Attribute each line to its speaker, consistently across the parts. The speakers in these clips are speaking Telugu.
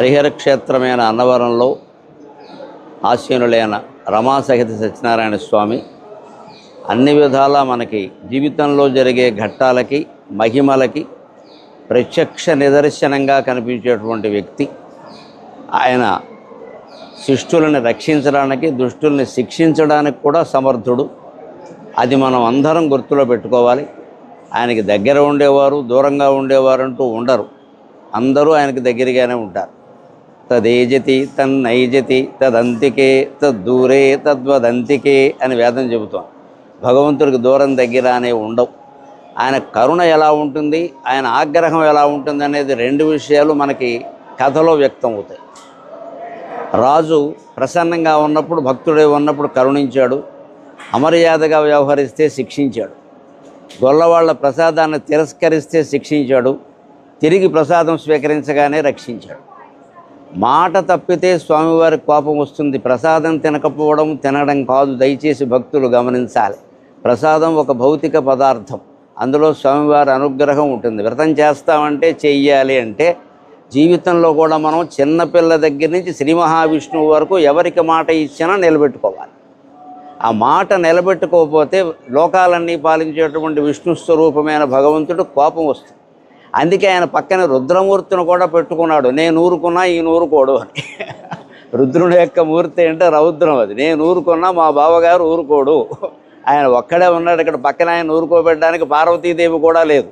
Speaker 1: హరిహర క్షేత్రమైన అన్నవరంలో ఆశీనులైన రమాసహిత సత్యనారాయణ స్వామి అన్ని విధాలా మనకి జీవితంలో జరిగే ఘట్టాలకి మహిమలకి ప్రత్యక్ష నిదర్శనంగా కనిపించేటువంటి వ్యక్తి. ఆయన శిష్టులను రక్షించడానికి దుష్టుల్ని శిక్షించడానికి కూడా సమర్థుడు. అది మనం అందరం గుర్తులో పెట్టుకోవాలి. ఆయనకి దగ్గర ఉండేవారు దూరంగా ఉండేవారు అంటూ ఉండరు. అందరూ ఆయనకి దగ్గరగానే ఉంటారు. తదేజతి తన్నైజతి తదంతికే తద్దూరే తద్వదంతికే అని వేదం చెబుతాం. భగవంతుడికి దూరం దగ్గర అనేవి ఉండవు. ఆయన కరుణ ఎలా ఉంటుంది ఆయన ఆగ్రహం ఎలా ఉంటుంది అనేది రెండు విషయాలు మనకి కథలో వ్యక్తం అవుతాయి. రాజు ప్రసన్నంగా ఉన్నప్పుడు భక్తుడే ఉన్నప్పుడు కరుణించాడు అమర్యాదగా వ్యవహరిస్తే శిక్షించాడు గొల్లవాళ్ళ ప్రసాదాన్ని తిరస్కరిస్తే శిక్షించాడు తిరిగి ప్రసాదం స్వీకరించగానే రక్షించాడు. మాట తప్పితే స్వామివారి కోపం వస్తుంది. ప్రసాదం తినకపోవడం తినడం కాదు. దయచేసి భక్తులు గమనించాలి. ప్రసాదం ఒక భౌతిక పదార్థం. అందులో స్వామివారి అనుగ్రహం ఉంటుంది. వ్రతం చేస్తామంటే చెయ్యాలి అంటే జీవితంలో కూడా మనం చిన్నపిల్ల దగ్గర నుంచి శ్రీ మహావిష్ణువు వరకు ఎవరికి మాట ఇచ్చినా నిలబెట్టుకోవాలి. ఆ మాట నిలబెట్టుకోకపోతే లోకాలన్నీ పాలించేటువంటి విష్ణు స్వరూపమైన భగవంతుడు కోపం వస్తుంది. అందుకే ఆయన పక్కన రుద్రమూర్తిని కూడా పెట్టుకున్నాడు. నేను ఊరుకున్నా ఈ ఊరుకోడు అని. రుద్రుని యొక్క మూర్తి అంటే రౌద్రం అది. నేను ఊరుకున్నా మా బావగారు ఊరుకోడు. ఆయన ఒక్కడే ఉన్నాడు ఇక్కడ పక్కన ఆయన ఊరుకోబెట్టడానికి పార్వతీదేవి కూడా లేదు.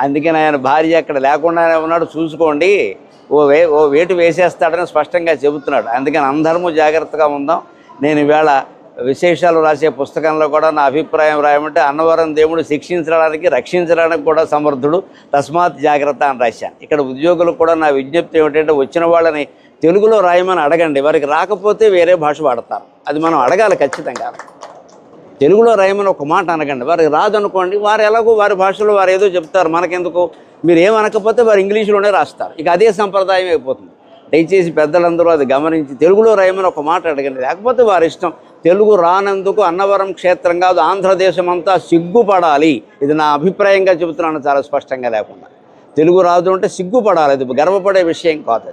Speaker 1: అందుకని ఆయన భార్య అక్కడ లేకుండానే ఉన్నాడు. చూసుకోండి. ఓ వే ఓ వేటు వేసేస్తాడని స్పష్టంగా చెబుతున్నాడు. అందుకని అందరము జాగ్రత్తగా ఉందాం. నేను ఈవేళ విశేషాలు రాసే పుస్తకంలో కూడా నా అభిప్రాయం రాయమంటే అన్నవరం దేవుడు శిక్షించడానికి రక్షించడానికి కూడా సమర్థుడు. తస్మాత్ జాగ్రత్త అని రాశాను ఇక్కడ ఉద్యోగులకు కూడా నా విజ్ఞప్తి ఏమిటంటే వచ్చిన వాళ్ళని తెలుగులో రాయమని అడగండి. వారికి రాకపోతే వేరే భాష వాడతారు. అది మనం అడగాలి ఖచ్చితంగా. తెలుగులో రాయమని ఒక మాట అనకండి వారికి రాదనుకోండి వారు ఎలాగో వారి భాషలో వారు ఏదో చెప్తారు. మనకెందుకు? మీరు ఏమనకపోతే వారు ఇంగ్లీష్లోనే రాస్తారు. ఇక అదే సంప్రదాయం అయిపోతుంది. దయచేసి పెద్దలందరూ అది గమనించి తెలుగులో రాయమని ఒక మాట అడగండి. లేకపోతే వారి ఇష్టం తెలుగు రానందుకు అన్నవరం క్షేత్రం కాదు ఆంధ్రదేశం అంతా సిగ్గుపడాలి. ఇది నా అభిప్రాయంగా చెబుతున్నాను చాలా స్పష్టంగా లేకుండా. తెలుగు రాదు అంటే సిగ్గుపడాలి. అది గర్వపడే విషయం కాదు.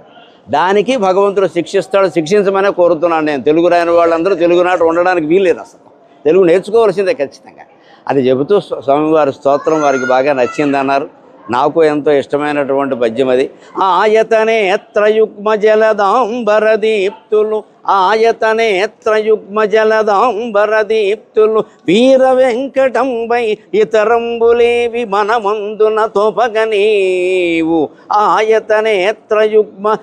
Speaker 1: దానికి భగవంతుడు శిక్షిస్తాడు శిక్షించమనే కోరుతున్నాను నేను. తెలుగు రాని వాళ్ళందరూ తెలుగునాట ఉండడానికి వీల్లేదు అసలు. తెలుగు నేర్చుకోవాల్సిందే ఖచ్చితంగా. అది చెబుతూ స్వామివారి స్తోత్రం వారికి బాగా నచ్చిందన్నారు. నాకు ఎంతో ఇష్టమైనటువంటి పద్యం అది. ఆయతనేత్రయుగ్మ జలదాంబర దీప్తులు ఆయతనేత్రయుగ్మ జలదాంబర దీప్తులు వీర వెంకటంబై ఇతరంబులేవి మనమందున తోపగ నీవు. ఆయతనేత్రయుగ్మ